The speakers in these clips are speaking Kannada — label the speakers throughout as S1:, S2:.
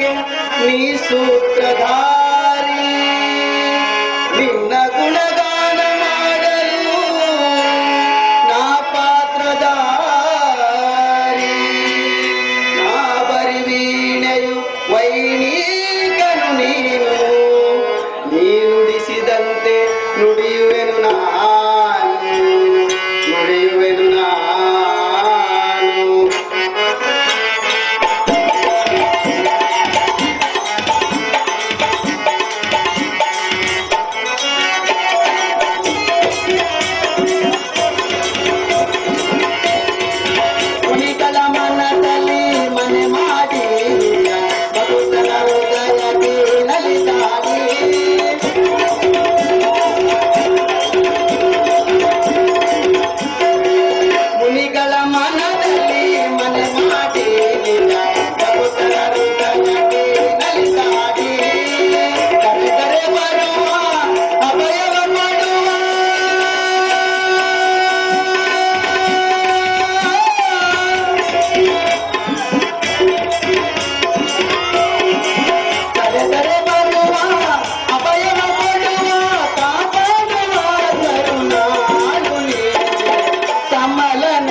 S1: ನೀ ಸೂತ್ರಧಾರಿ. ನಿನ್ನ ಗುಣಗಾನ ಮಾಡಲು ನಾ ಪಾತ್ರಧಾರಿ. ನಾ ಬರಿವೀಣೆಯು ವೈಣೀಕನು ನೀನು. ನೀನುಡಿಸಿದಂತೆ ನುಡಿಯುವೆನು ನಾ.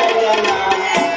S1: María, María.